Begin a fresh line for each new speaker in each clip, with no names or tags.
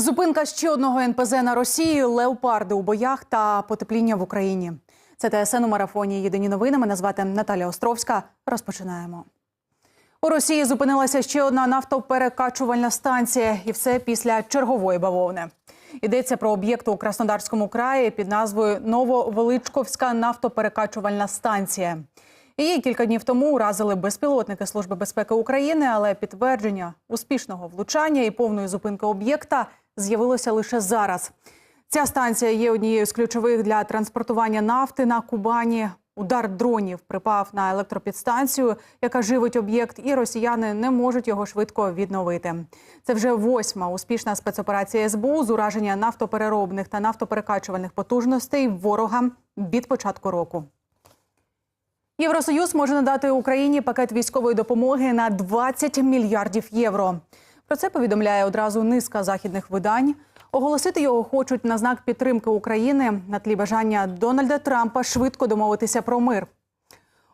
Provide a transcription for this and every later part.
Зупинка ще одного НПЗ на Росії, леопарди у боях та потепління в Україні. Це ТСН у марафоні. Єдині новини. Мене звати Наталя Островська. Розпочинаємо. У Росії зупинилася ще одна нафтоперекачувальна станція, і все після чергової бавовни. Йдеться про об'єкт у Краснодарському краї під назвою Нововеличковська нафтоперекачувальна станція. Її кілька днів тому уразили безпілотники Служби безпеки України, але підтвердження успішного влучання і повної зупинки об'єкта з'явилося лише зараз. Ця станція є однією з ключових для транспортування нафти на Кубані. Удар дронів припав на електропідстанцію, яка живить об'єкт, і росіяни не можуть його швидко відновити. Це вже восьма успішна спецоперація СБУ з ураження нафтопереробних та нафтоперекачувальних потужностей ворога від початку року. Євросоюз може надати Україні пакет військової допомоги на 20 мільярдів євро. Про це повідомляє одразу низка західних видань. Оголосити його хочуть на знак підтримки України на тлі бажання Дональда Трампа швидко домовитися про мир.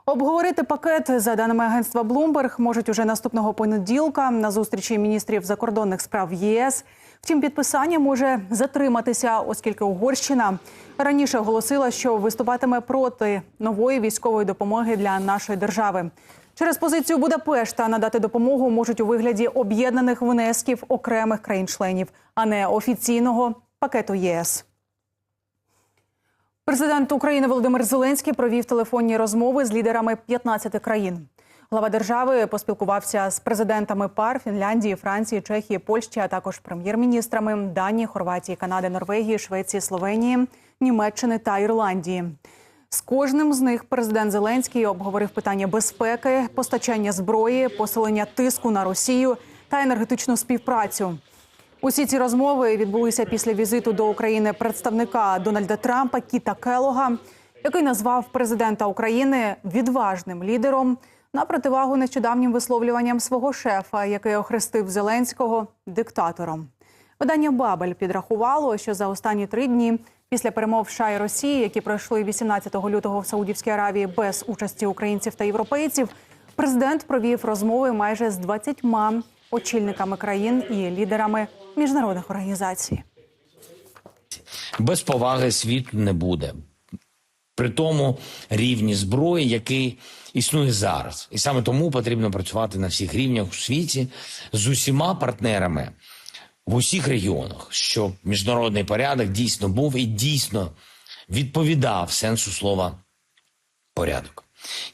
Обговорити пакет, за даними агентства Bloomberg, можуть уже наступного понеділка на зустрічі міністрів закордонних справ ЄС. Втім, підписання може затриматися, оскільки Угорщина раніше оголосила, що виступатиме проти нової військової допомоги для нашої держави. Через позицію Будапешта надати допомогу можуть у вигляді об'єднаних внесків окремих країн-членів, а не офіційного пакету ЄС. Президент України Володимир Зеленський провів телефонні розмови з лідерами 15 країн. Глава держави поспілкувався з президентами пар Фінляндії, Франції, Чехії, Польщі, а також прем'єр-міністрами Данії, Хорватії, Канади, Норвегії, Швеції, Словенії, Німеччини та Ірландії. З кожним з них президент Зеленський обговорив питання безпеки, постачання зброї, посилення тиску на Росію та енергетичну співпрацю. Усі ці розмови відбулися після візиту до України представника Дональда Трампа Кіта Келога, який назвав президента України відважним лідером на противагу нещодавнім висловлюванням свого шефа, який охрестив Зеленського диктатором. Видання Бабель підрахувало, що за останні три дні після перемов США і Росії, які пройшли 18 лютого в Саудівській Аравії без участі українців та європейців, президент провів розмови майже з 20 очільниками країн і лідерами міжнародних організацій.
без поваги світу не буде. При тому рівні зброї, який існує зараз, і саме тому потрібно працювати на всіх рівнях у світі з усіма партнерами в усіх регіонах, щоб міжнародний порядок дійсно був і дійсно відповідав сенсу слова порядок.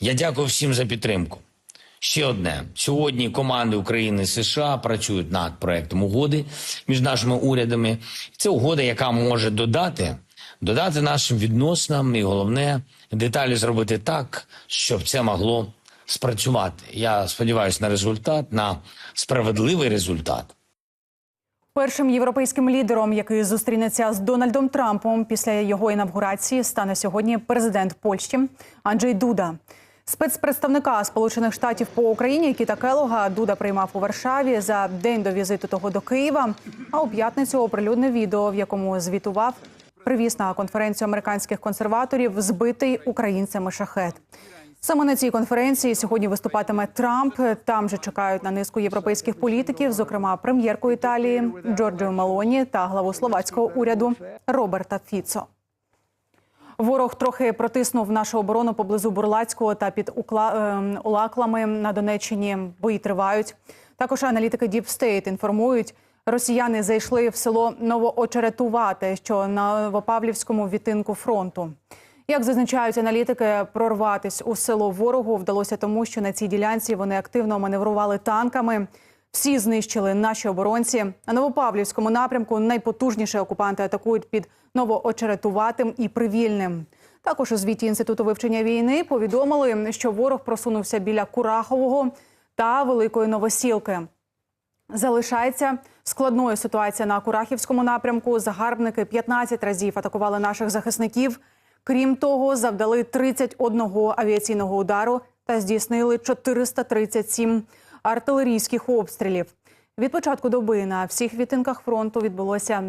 Я дякую всім за підтримку. Ще одне сьогодні команди України і США працюють над проектом угоди між нашими урядами. Це угода, яка може додати, додати нашим відносинам, і головне деталі зробити так, щоб це могло спрацювати. Я сподіваюся на результат, на справедливий результат.
Першим європейським лідером, який зустрінеться з Дональдом Трампом після його інавгурації, стане сьогодні президент Польщі Анджей Дуда. Спецпредставника Сполучених Штатів по Україні Кіта Келога Дуда приймав у Варшаві за день до візиту того до Києва. А у п'ятницю оприлюднив відео, в якому звітував привіз на конференцію американських консерваторів збитий українцями шахет. Саме на цій конференції сьогодні виступатиме Трамп. Там же чекають на низку європейських політиків, зокрема прем'єрку Італії Джорджію Мелоні та главу словацького уряду Роберта Фіцо. Ворог трохи протиснув нашу оборону поблизу Бурлацького та під ем, Улаклами на Донеччині. Бої тривають. Також аналітики Deep State інформують, росіяни зайшли в село Новоочеретувати, що на Новопавлівському відтинку фронту. Як зазначають аналітики, прорватись у село ворогу вдалося тому, що на цій ділянці вони активно маневрували танками. Всі знищили наші оборонці. На Новопавлівському напрямку найпотужніше окупанти атакують під Новоочеретуватим і Привільним. Також у звіті інституту вивчення війни повідомили, що ворог просунувся біля Курахового та Великої Новосілки. Залишається складною ситуація на Курахівському напрямку. Загарбники 15 разів атакували наших захисників. Крім того, завдали 31 авіаційного удару та здійснили 437 артилерійських обстрілів. Від початку доби на всіх відтинках фронту відбулося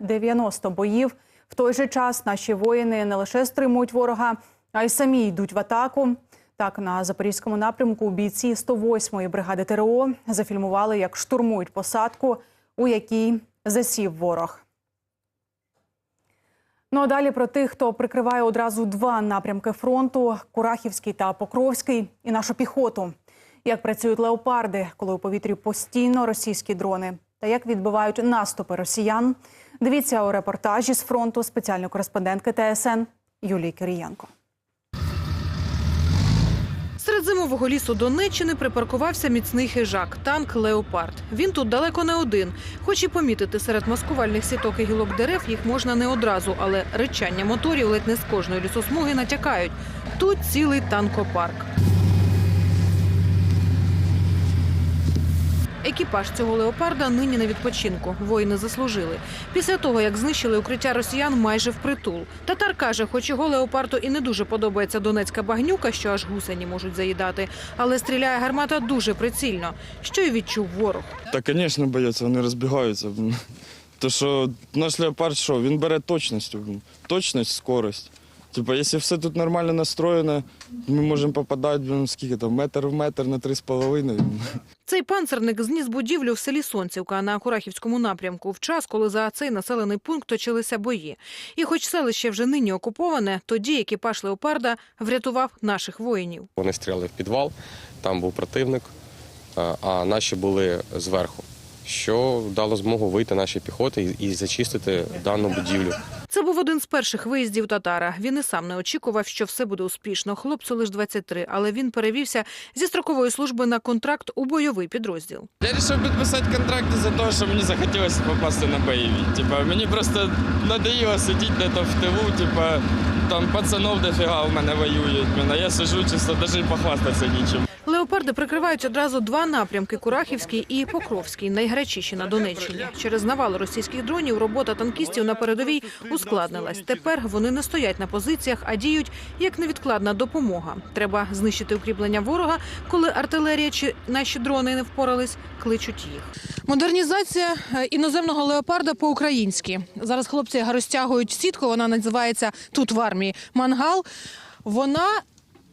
90 боїв. В той же час наші воїни не лише стримують ворога, а й самі йдуть в атаку. Так, на запорізькому напрямку бійці 108-ї бригади ТРО зафільмували, як штурмують посадку, у якій засів ворог. Ну а далі про тих, хто прикриває одразу два напрямки фронту: Курахівський та Покровський, і нашу піхоту. Як працюють леопарди, коли у повітрі постійно російські дрони, та як відбивають наступи росіян. Дивіться у репортажі з фронту спеціальної кореспондентки ТСН Юлії Кирієнко.
Зимового лісу Донеччини припаркувався міцний хижак танк Леопард. Він тут далеко не один. Хоч і помітити серед маскувальних сіток і гілок дерев їх можна не одразу, але речання моторів ледь не з кожної лісосмуги натякають. Тут цілий танкопарк. Екіпаж цього леопарда нині на відпочинку. Воїни заслужили. Після того, як знищили укриття росіян майже впритул. Татар каже, хоч його леопарду і не дуже подобається донецька багнюка, що аж гусені можуть заїдати, але стріляє гармата дуже прицільно, що й відчув ворог.
Та, звісно, бояться, вони розбігаються. То що наш леопард що, він бере точністю. Точність, скорость. Типа, якщо все тут нормально настроєно, ми можемо попадати блін, скільки там, метр в метр на три з половиною.
Цей панцерник зніс будівлю в селі Сонцівка на Курахівському напрямку в час, коли за цей населений пункт точилися бої. І хоч селище вже нині окуповане, тоді екіпаж леопарда врятував наших воїнів.
Вони стріляли в підвал, там був противник, а- а наші були зверху, що дало змогу вийти нашій піхоті і зачистити дану будівлю.
Це був один з перших виїздів татара. Він і сам не очікував, що все буде успішно. Хлопцю лише 23, але він перевівся зі строкової служби на контракт у бойовий підрозділ.
Я вирішив підписати контракт за те, що мені захотілося попасти на бойові. Типа, мені просто надоїло сидіти де-то в тилу, типа, там пацанов дофіга в мене воюють. Мене я сижу чисто, навіть похвастатися нічим.
Леопарди прикривають одразу два напрямки Курахівський і Покровський, найгарячіші на Донеччині. Через навал російських дронів робота танкістів на передовій ускладнилась. Тепер вони не стоять на позиціях, а діють як невідкладна допомога. Треба знищити укріплення ворога, коли артилерія чи наші дрони не впорались, кличуть їх. Модернізація е, іноземного леопарда по-українськи. Зараз хлопці розтягують сітку. Вона називається тут в армії мангал. Вона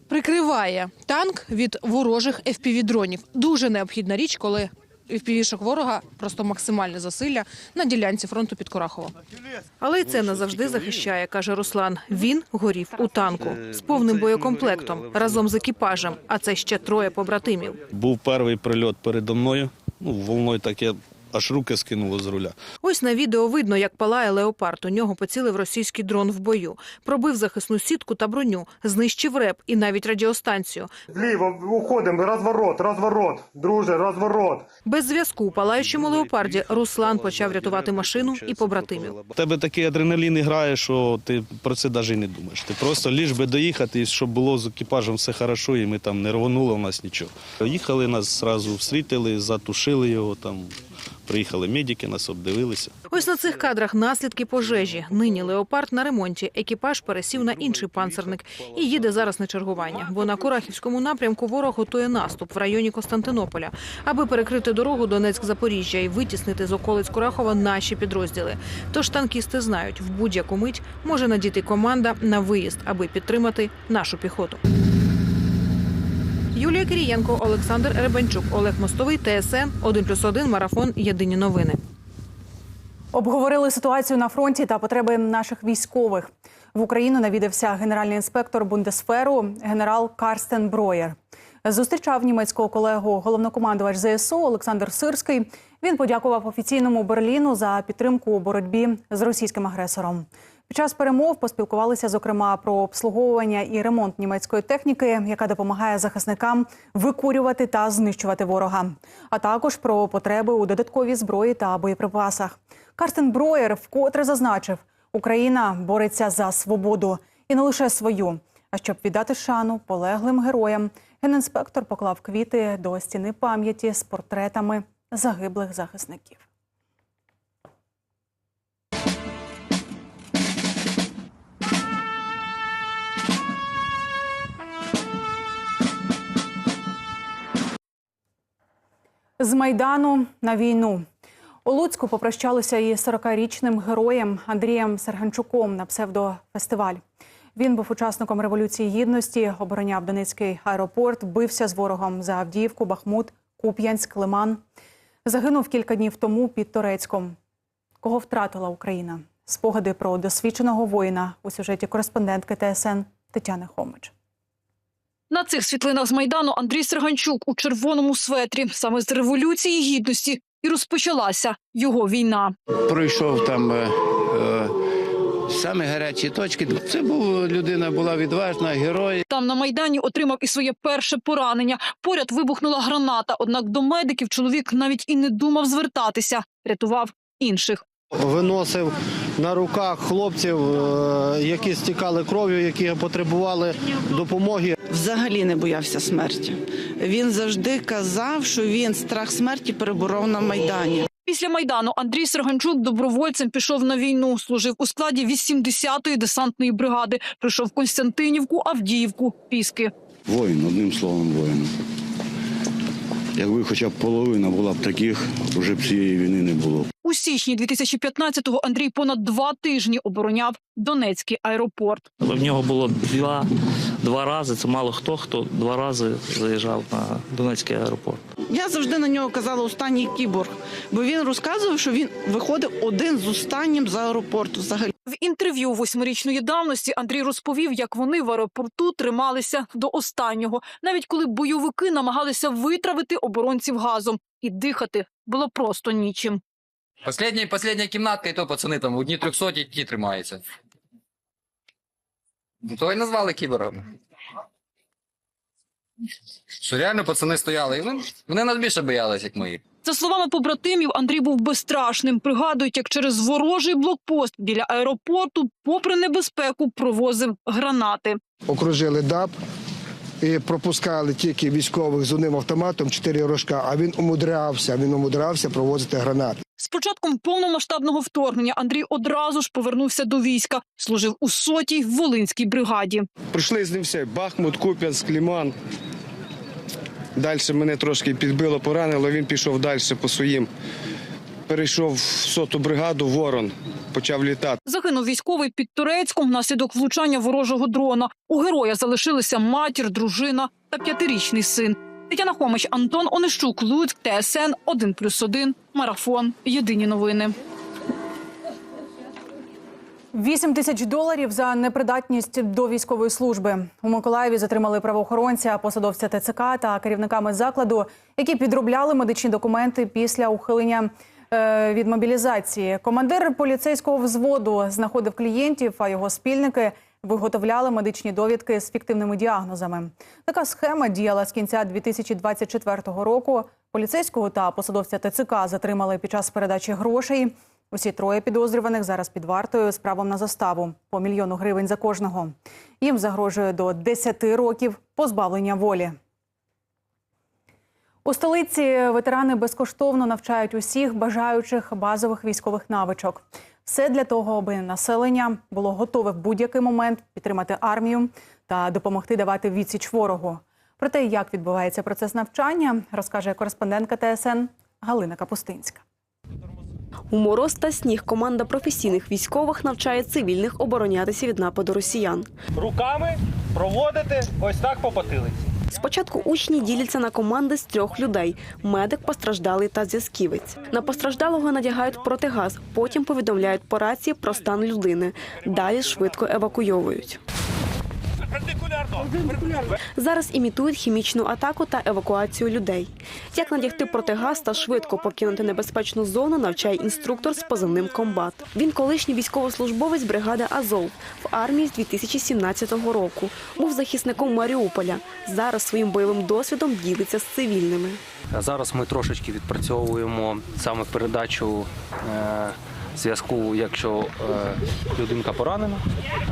прикриває танк від ворожих FPV-дронів. Дуже необхідна річ, коли FPV-шок ворога просто максимальне засилля на ділянці фронту під Курахово. Але й це не завжди захищає, каже Руслан. Він горів у танку з повним боєкомплектом разом з екіпажем. А це ще троє побратимів.
Був перший прильот передо мною. Ну, волною так я аж руки скинуло з руля.
Ось на відео видно, як палає леопард. У нього поцілив російський дрон в бою, пробив захисну сітку та броню, знищив реп і навіть радіостанцію.
Вліво уходимо, розворот, розворот, друже, розворот.
Без зв'язку у палаючому леопарді Руслан почав рятувати машину і побратимів.
У тебе такий адреналін грає, що ти про це навіть не думаєш. Ти просто ліж би доїхати, і щоб було з екіпажем все хорошо, і ми там не рвонуло в нас нічого. Їхали нас зразу встрітили, затушили його там. Приїхали медики, нас обдивилися.
Ось на цих кадрах наслідки пожежі. Нині леопард на ремонті. Екіпаж пересів на інший панцерник і їде зараз на чергування. Бо на Курахівському напрямку ворог готує наступ в районі Константинополя, аби перекрити дорогу Донецьк-Запоріжжя і витіснити з околиць Курахова наші підрозділи. Тож танкісти знають, в будь-яку мить може надіти команда на виїзд, аби підтримати нашу піхоту. Юлія Кирієнко, Олександр Ребенчук, Олег Мостовий, ТСН 1+,1, Марафон. Єдині новини.
Обговорили ситуацію на фронті та потреби наших військових. В Україну навідався генеральний інспектор Бундесферу генерал Карстен Броєр. Зустрічав німецького колегу головнокомандувач ЗСУ Олександр Сирський. Він подякував офіційному Берліну за підтримку у боротьбі з російським агресором. Під час перемов поспілкувалися зокрема про обслуговування і ремонт німецької техніки, яка допомагає захисникам викурювати та знищувати ворога, а також про потреби у додатковій зброї та боєприпасах. Карстен Броєр вкотре зазначив, Україна бореться за свободу і не лише свою. А щоб віддати шану полеглим героям, генінспектор поклав квіти до стіни пам'яті з портретами загиблих захисників. З майдану на війну у Луцьку попрощалися із 40-річним героєм Андрієм Серганчуком на псевдофестиваль. Він був учасником революції гідності, обороняв Донецький аеропорт, бився з ворогом за Авдіївку, Бахмут, Куп'янськ, Лиман. Загинув кілька днів тому під Торецьком. кого втратила Україна. Спогади про досвідченого воїна у сюжеті кореспондентки ТСН Тетяни Хомич.
На цих світлинах з майдану Андрій Серганчук у червоному светрі саме з революції гідності і розпочалася його війна.
пройшов там е, е, саме гарячі точки. Це був людина, була відважна, герой.
Там на майдані отримав і своє перше поранення. Поряд вибухнула граната. Однак до медиків чоловік навіть і не думав звертатися, рятував інших.
виносив на руках хлопців, е, які стікали кров'ю, які потребували допомоги.
Взагалі не боявся смерті. Він завжди казав, що він страх смерті переборов на майдані.
Після майдану Андрій Серганчук добровольцем пішов на війну. Служив у складі 80-ї десантної бригади. Прийшов в Константинівку, Авдіївку, Піски.
Воїн, одним словом, воїн. Якби хоча б половина була б таких, вже б цієї війни не було.
У січні 2015-го Андрій понад два тижні обороняв Донецький аеропорт.
В нього було два, два рази. Це мало хто хто два рази заїжджав на Донецький аеропорт.
Я завжди на нього казала останній кіборг, бо він розказував, що він виходив один з останнім з аеропорту. Взагалі
В інтерв'ю восьмирічної давності Андрій розповів, як вони в аеропорту трималися до останнього, навіть коли бойовики намагалися витравити оборонців газом, і дихати було просто нічим.
Последня, последня кімнатка, і то пацани там одні трьохсоті ті тримаються. Ну, То й назвали кіборгами. Що реально пацани стояли, і вони, вони нас більше боялись, як ми їх.
За словами побратимів, Андрій був безстрашним. Пригадують, як через ворожий блокпост біля аеропорту, попри небезпеку, провозив гранати.
Окружили ДАБ і пропускали тільки військових з одним автоматом, чотири рожка, а він умудрявся, він умудрявся провозити гранати.
З початком повномасштабного вторгнення Андрій одразу ж повернувся до війська. Служив у сотій Волинській бригаді.
Прийшли з ним все. Бахмут, Куп'янськ, Ліман. Далі мене трошки підбило, поранило, він пішов далі по своїм. Перейшов в соту бригаду, ворон, почав літати.
Загинув військовий під Турецьком внаслідок влучання ворожого дрона. У героя залишилися матір, дружина та п'ятирічний син. Тетяна Хомич, Антон Онищук, Луцьк, ТСН 1+,1, Марафон. Єдині новини.
8 тисяч доларів за непридатність до військової служби. У Миколаєві затримали правоохоронця, посадовця ТЦК та керівниками закладу, які підробляли медичні документи після ухилення е, від мобілізації. Командир поліцейського взводу знаходив клієнтів, а його спільники виготовляли медичні довідки з фіктивними діагнозами. Така схема діяла з кінця 2024 року. Поліцейського та посадовця ТЦК затримали під час передачі грошей. Усі троє підозрюваних зараз під вартою з правом на заставу по мільйону гривень за кожного. Їм загрожує до 10 років позбавлення волі. У столиці ветерани безкоштовно навчають усіх бажаючих базових військових навичок. Все для того, аби населення було готове в будь-який момент підтримати армію та допомогти давати відсіч ворогу. Про те, як відбувається процес навчання, розкаже кореспондентка ТСН Галина Капустинська.
У мороз та сніг команда професійних військових навчає цивільних оборонятися від нападу росіян.
Руками проводити ось так по потилиці.
Спочатку учні діляться на команди з трьох людей: медик, постраждалий та зв'язківець. На постраждалого надягають протигаз, потім повідомляють по рації про стан людини. Далі швидко евакуйовують. Зараз імітують хімічну атаку та евакуацію людей. Як надягти протигаз та швидко покинути небезпечну зону, навчає інструктор з позивним комбат. Він колишній військовослужбовець бригади Азов в армії з 2017 року. Був захисником Маріуполя. Зараз своїм бойовим досвідом ділиться з цивільними.
Зараз ми трошечки відпрацьовуємо саме передачу е, зв'язку, якщо е, людинка поранена,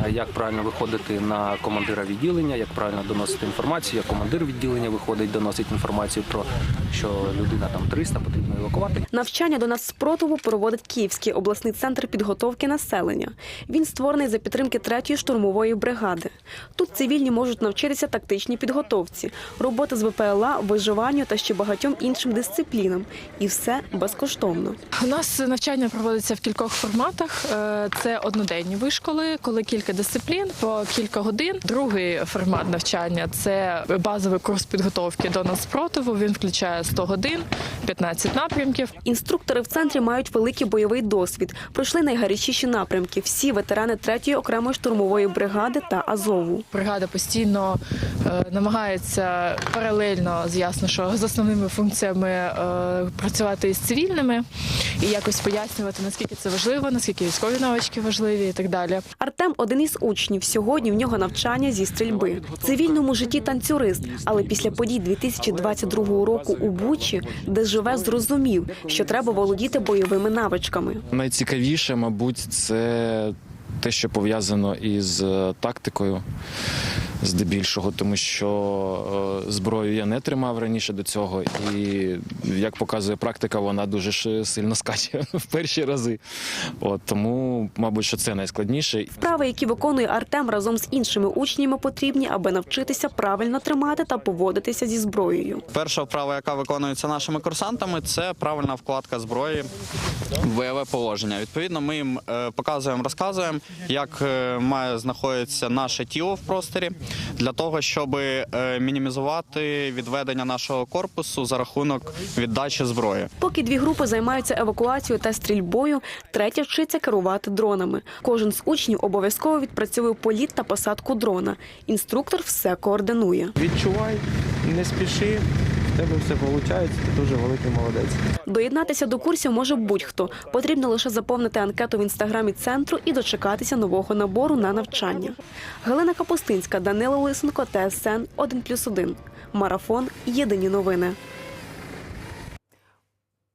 е, як правильно виходити на командира відділення, як правильно доносити інформацію, як командир відділення виходить, доносить інформацію про що людина там 300, потрібно евакувати.
Навчання до нацспротиву проводить Київський обласний центр підготовки населення. Він створений за підтримки 3-ї штурмової бригади. Тут цивільні можуть навчитися тактичній підготовці, роботи з ВПЛА, виживанню та ще багатьом іншим дисциплінам. І все безкоштовно.
У нас навчання проводиться в
декількох форматах. Е, Це одноденні вишколи, коли кілька дисциплін по кілька годин. Другий формат навчання це базовий курс підготовки до нацпротиву. Він включає 100 годин, 15 напрямків.
Інструктори в центрі мають великий бойовий досвід. Пройшли найгарячіші напрямки. Всі ветерани 3-ї окремої штурмової бригади та Азову.
Бригада постійно намагається паралельно з ясно, що з основними функціями е, працювати із цивільними і якось пояснювати наскільки це важливо, наскільки військові навички важливі і так далі.
Артем один із учнів. Сьогодні в нього навчання зі стрільби. В цивільному житті танцюрист, але після подій 2022 року у Бучі, де живе, зрозумів, що треба володіти бойовими навичками.
Найцікавіше, мабуть, це те, що пов'язано із е, тактикою, здебільшого, тому що е, зброю я не тримав раніше до цього, і як показує практика, вона дуже сильно скаче в перші рази. От тому, мабуть, що це найскладніше.
Вправи, які виконує Артем разом з іншими учнями, потрібні, аби навчитися правильно тримати та поводитися зі зброєю.
Перша вправа, яка виконується нашими курсантами, це правильна вкладка зброї в бойове положення. Відповідно, ми їм е, показуємо, розказуємо, як е, має знаходитися наше тіло в просторі для того, щоб е, мінімізувати відведення нашого корпусу за рахунок віддачі зброї.
Поки дві групи займаються евакуацією та стрільбою, третя вчиться керувати дронами. Кожен з учнів обов'язково відпрацьовує політ та посадку дрона. Інструктор все координує.
Відчувай, не спіши, тебе все виходить, ти дуже великий молодець.
Доєднатися до курсів може будь-хто. Потрібно лише заповнити анкету в інстаграмі центру і дочекатися нового набору на навчання. Галина Капустинська, Данила Лисенко, ТСН 1+,1. Марафон. Єдині новини.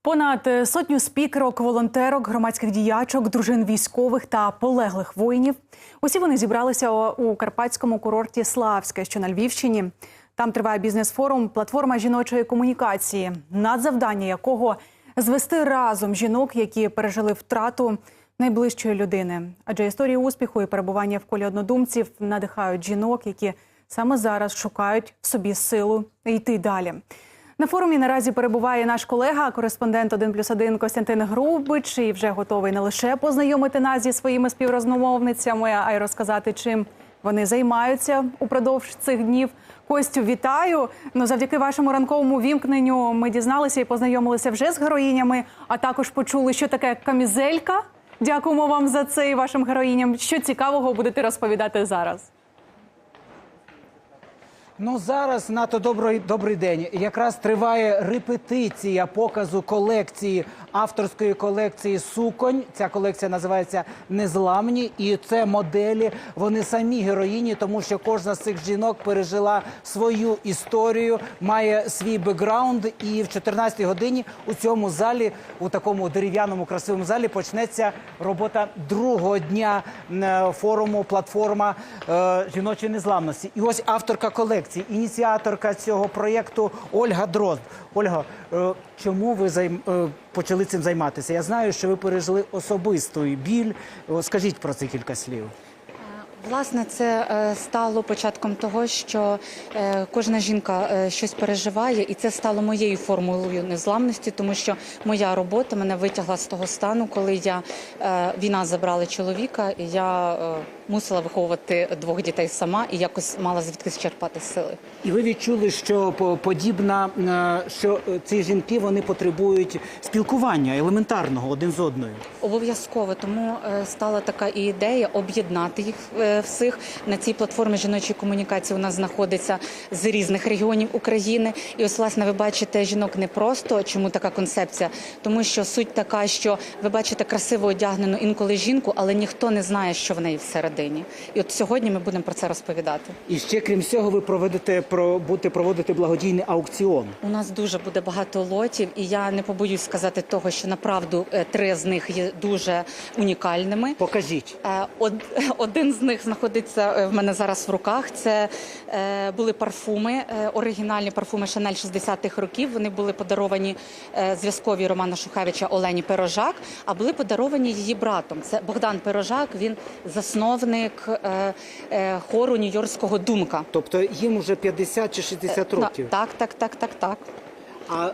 Понад сотню спікерок, волонтерок, громадських діячок, дружин військових та полеглих воїнів. Усі вони зібралися у карпатському курорті Славське, що на Львівщині. Там триває бізнес-форум платформа жіночої комунікації, надзавдання якого звести разом жінок, які пережили втрату найближчої людини. Адже історії успіху і перебування в колі однодумців надихають жінок, які саме зараз шукають в собі силу йти далі. На форумі наразі перебуває наш колега, кореспондент 1+,1 Костянтин Грубич, і вже готовий не лише познайомити нас зі своїми співрозмовницями, а й розказати, чим вони займаються упродовж цих днів. Костю, вітаю! Ну, завдяки вашому ранковому вімкненню ми дізналися і познайомилися вже з героїнями, а також почули, що таке камізелька. Дякуємо вам за це і вашим героїням. Що цікавого будете розповідати зараз?
Ну зараз нато добрий добрий день. Якраз триває репетиція показу колекції авторської колекції суконь. Ця колекція називається Незламні, і це моделі. Вони самі героїні, тому що кожна з цих жінок пережила свою історію, має свій бекграунд. І в 14-й годині у цьому залі, у такому дерев'яному красивому залі, почнеться робота другого дня е, форуму платформа е, жіночої незламності. І ось авторка колекції, ініціаторка цього проєкту Ольга Дрозд. Ольга, е, чому ви займ... е, почали цим займатися? Я знаю, що ви пережили особистий біль. Скажіть про це кілька слів.
Власне, це е, стало початком того, що е, кожна жінка е, щось переживає, і це стало моєю формулою незламності, тому що моя робота мене витягла з того стану, коли я війна забрала чоловіка, і я мусила виховувати двох дітей сама і якось мала звідкись черпати сили.
І ви відчули, що по- подібна, що ці жінки вони потребують спілкування елементарного один з одною.
Обов'язково тому стала така і ідея об'єднати їх всіх на цій платформі жіночої комунікації. У нас знаходиться з різних регіонів України. І ось власне ви бачите жінок не просто чому така концепція, тому що суть така, що ви бачите красиво одягнену інколи жінку, але ніхто не знає, що в неї всередині. І от сьогодні ми будемо про це розповідати.
І ще крім цього, ви проведете про будете проводити благодійний аукціон.
У нас дуже буде багато лотів, і я не побоюсь сказати того, що направду е, три з них є дуже унікальними.
Покажіть.
Е, од- Один з них знаходиться е, в мене зараз в руках. Це е, були парфуми, е, оригінальні парфуми Шанель 60-х років. Вони були подаровані зв'язковій Романа Шухевича Олені Пирожак, а були подаровані її братом. Це Богдан Пирожак. Він засновник хору Нью-Йоркського думка.
Тобто їм уже 50 чи 60
Е,
років.
Так, так, так, так, так.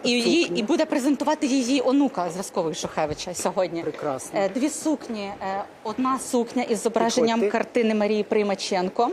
І, її, і буде презентувати її онука зразкової Шухевича сьогодні.
Прекрасно.
Е, Дві сукні. Е, Одна сукня із зображенням картини Марії Примаченко.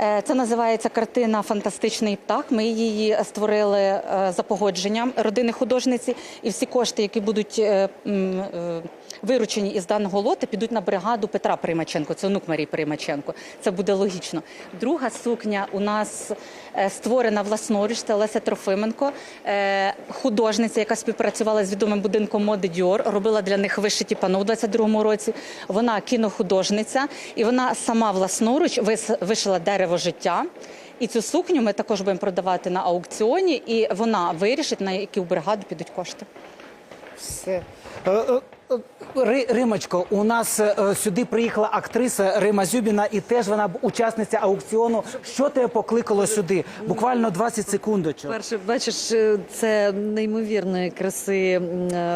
Е, Це називається картина Фантастичний птах. Ми її створили е, за погодженням родини художниці, і всі кошти, які будуть е, м, е, виручені із даного лота, підуть на бригаду Петра Примаченко. Це онук Марії Примаченко. Це буде логічно. Друга сукня у нас е, створена власноруч. Це Леся Трофименко, е, художниця, яка співпрацювала з відомим будинком моди Діор, робила для них вишиті пано у 22-му році. Вона кінохудожниця, і вона сама власноруч вишила дерево життя. І цю сукню ми також будемо продавати на аукціоні, і вона вирішить, на яку бригаду підуть кошти.
Все. Е, е, е, Ри- Римочко, у нас сюди приїхала актриса Рима Зюбіна, і теж вона учасниця аукціону. Що тебе покликало сюди? Буквально 20 секундочок.
Перше, бачиш, це неймовірної краси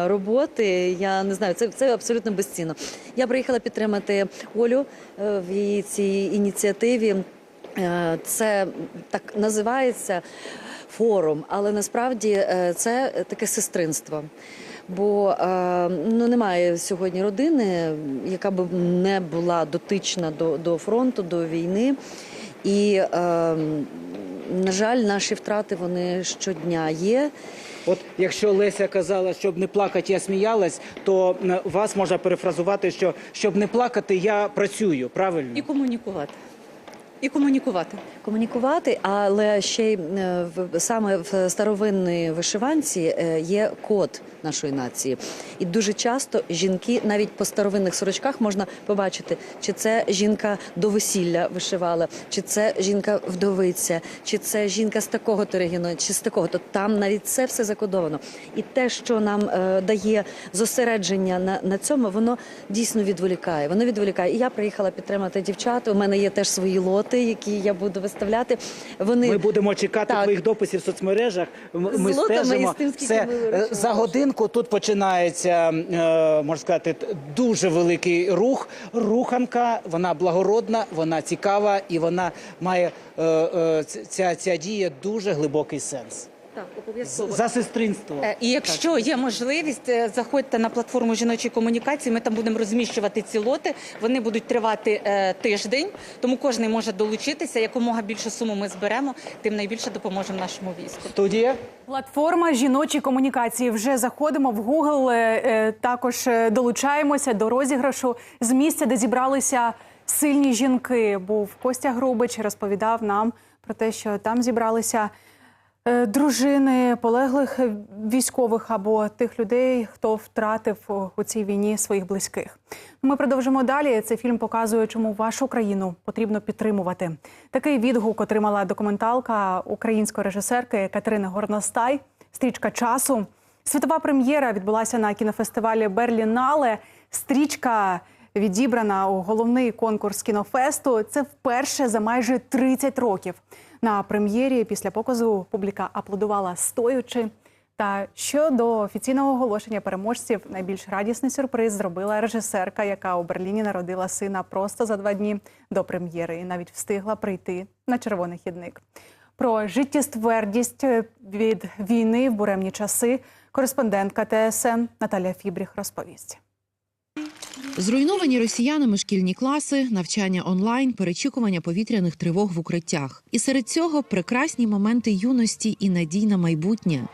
роботи. Я не знаю, це, це абсолютно безцінно. Я приїхала підтримати Олю в її цій ініціативі. Це так називається форум, але насправді це таке сестринство. Бо е, ну немає сьогодні родини, яка б не була дотична до, до фронту, до війни. І е, на жаль, наші втрати вони щодня є.
От якщо Леся казала, щоб не плакати, я сміялась, то вас можна перефразувати, що щоб не плакати, я працюю. Правильно?
І комунікувати. І комунікувати.
Комунікувати, але ще й е, саме в старовинній вишиванці е, є код нашої нації. І дуже часто жінки, навіть по старовинних сорочках, можна побачити, чи це жінка до весілля вишивала, чи це жінка вдовиця, чи це жінка з такого то регіону, чи з такого. То там навіть це все закодовано. І те, що нам е, дає зосередження на, на цьому, воно дійсно відволікає. Воно відволікає. І я приїхала підтримати дівчат. У мене є теж свої лоти, які я буду виставляти. Вони
Ми будемо чекати
Так.
твоїх дописів в соцмережах.
З
Ми
і
стежимо.
з тим, скільки ми
Е, за годинку тут починається, е, можна сказати, дуже великий рух. Руханка, вона благородна, вона цікава і вона має е, ця, ця дія дуже глибокий сенс.
Так, обов'язково.
За сестринство.
Е, І якщо є можливість, е, заходьте на платформу жіночої комунікації. Ми там будемо розміщувати ці лоти. Вони будуть тривати е, тиждень, тому кожен може долучитися. Якомога більшу суму ми зберемо, тим найбільше допоможемо нашому війську.
Студія.
Платформа жіночі комунікації. Вже заходимо в Google. е, е, Також долучаємося до розіграшу з місця, де зібралися сильні жінки. Був Костя Грубич, розповідав нам про те, що там зібралися дружини полеглих військових або тих людей, хто втратив у- у цій війні своїх близьких. Ми продовжимо далі. Цей фільм показує, чому вашу країну потрібно підтримувати. Такий відгук отримала документалка української режисерки Катерини Горностай. Стрічка часу. Світова прем'єра відбулася на кінофестивалі Берлінале. Стрічка відібрана у головний конкурс кінофесту. Це вперше за майже 30 років. На прем'єрі після показу публіка аплодувала стоючи. Та щодо офіційного оголошення переможців, найбільш радісний сюрприз зробила режисерка, яка у Берліні народила сина просто за два дні до прем'єри, і навіть встигла прийти на червоний хідник. Про життєствердість від війни в буремні часи кореспондентка ТСН Наталя Фібріх розповість.
Зруйновані росіянами шкільні класи, навчання онлайн, перечікування повітряних тривог в укриттях. І серед цього прекрасні моменти юності і надій на майбутнє.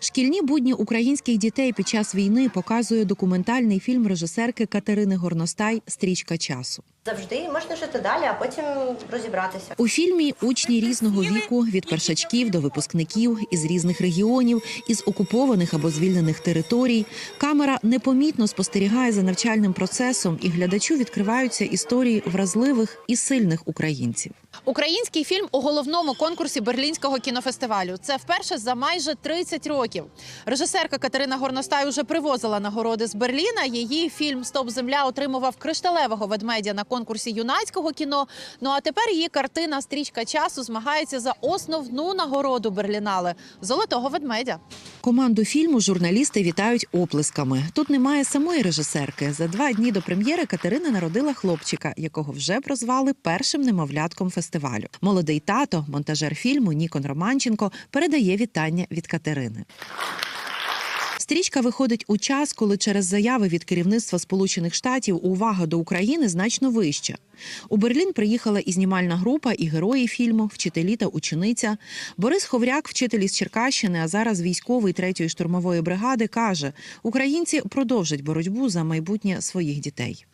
Шкільні будні українських дітей під час війни показує документальний фільм режисерки Катерини Горностай Стрічка часу.
Завжди можна жити далі, а потім розібратися.
У фільмі учні різного віку від першачків до випускників із різних регіонів, із окупованих або звільнених територій. Камера непомітно спостерігає за навчальним процесом, і глядачу відкриваються історії вразливих і сильних українців.
Український фільм у головному конкурсі Берлінського кінофестивалю. Це вперше за майже 30 років. Режисерка Катерина Горностай уже привозила нагороди з Берліна. Її фільм Стоп земля отримував кришталевого ведмедя на конкурсі конкурсі юнацького кіно. Ну а тепер її картина Стрічка часу змагається за основну нагороду Берлінале золотого ведмедя.
Команду фільму журналісти вітають оплесками. Тут немає самої режисерки. За два дні до прем'єри Катерина народила хлопчика, якого вже прозвали першим немовлятком фестивалю. Молодий тато, монтажер фільму Нікон Романченко, передає вітання від Катерини. Стрічка виходить у час, коли через заяви від керівництва Сполучених Штатів увага до України значно вища. У Берлін приїхала і знімальна група, і герої фільму, вчителі та учениця. Борис Ховряк, вчитель із Черкащини, а зараз військовий третьої штурмової бригади, каже: українці продовжать боротьбу за майбутнє своїх дітей.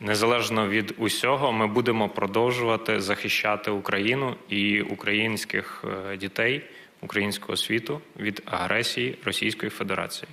Незалежно від усього, ми будемо продовжувати захищати Україну і українських е, дітей, українського світу від агресії Російської Федерації.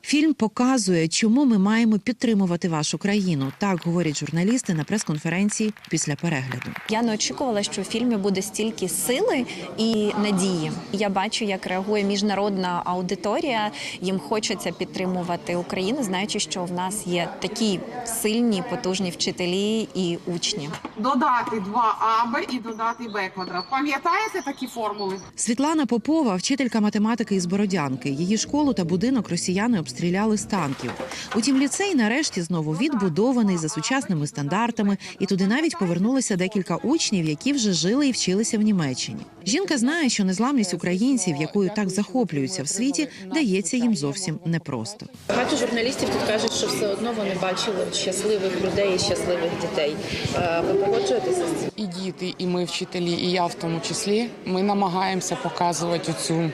Фільм показує, чому ми маємо підтримувати вашу країну. Так говорять журналісти на прес-конференції після перегляду.
Я не очікувала, що в фільмі буде стільки сили і надії. Я бачу, як реагує міжнародна аудиторія. Їм хочеться підтримувати Україну, знаючи, що в нас є такі сильні, потужні вчителі і учні.
Додати 2аб і додати б квадрат. Пам'ятаєте такі формули?
Світлана Попова, вчителька математики із Бородянки. Її школу та будинок росіяни обстріляли з танків. Утім, ліцей нарешті знову відбудований за сучасними стандартами, і туди навіть повернулося декілька учнів, які вже жили і вчилися в Німеччині. Жінка знає, що незламність українців, якою так захоплюються в світі, дається їм зовсім непросто.
Багато журналістів тут кажуть, що все одно вони бачили щасливих людей і щасливих дітей. Е, Ви погоджуєтеся з цим?
І діти, і ми, вчителі, і я в тому числі. Ми намагаємося показувати цю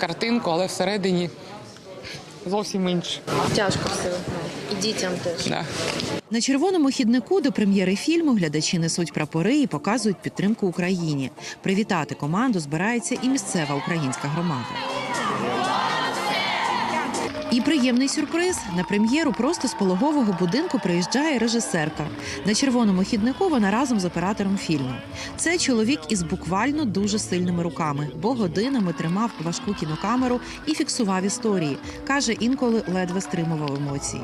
картинку, але всередині зовсім інше.
Тяжко все. І дітям теж.
Да.
На червоному хіднику до прем'єри фільму глядачі несуть прапори і показують підтримку Україні. Привітати команду збирається і місцева українська громада. І приємний сюрприз на прем'єру просто з пологового будинку приїжджає режисерка. На червоному хіднику вона разом з оператором фільму. Це чоловік із буквально дуже сильними руками, бо годинами тримав важку кінокамеру і фіксував історії. каже, інколи ледве стримував емоції.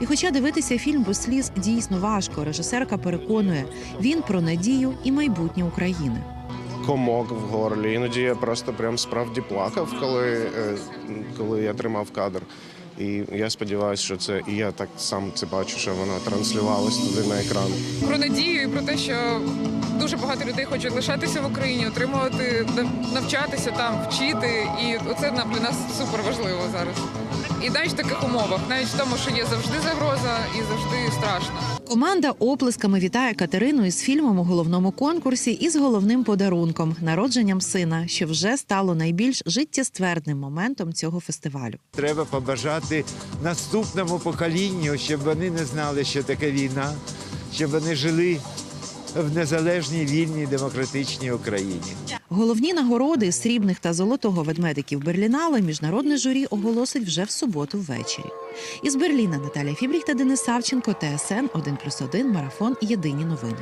І хоча дивитися фільм без сліз дійсно важко, режисерка переконує, він про надію і майбутнє України.
Комок в горлі. Іноді я просто прям справді плакав, коли, е, коли я тримав кадр. І я сподіваюся, що це і я так сам це бачу, що воно транслювалось туди на екран.
про надію і про те, що дуже багато людей хочуть лишатися в Україні, отримувати, навчатися там, вчити. І оце нам для нас супер важливо зараз. І навіть в таких умовах, навіть в тому, що є завжди загроза і завжди страшно.
Команда оплесками вітає Катерину із фільмом у головному конкурсі і з головним подарунком народженням сина, що вже стало найбільш життєствердним моментом цього фестивалю.
Треба побажати наступному поколінню, щоб вони не знали, що таке війна, щоб вони жили в незалежній вільній демократичній Україні.
Головні нагороди срібних та золотого ведмедиків Берлінале міжнародне журі оголосить вже в суботу ввечері. Із Берліна Наталія Фібріх та Денис Савченко, ТСН 1+,1, Марафон. Єдині новини.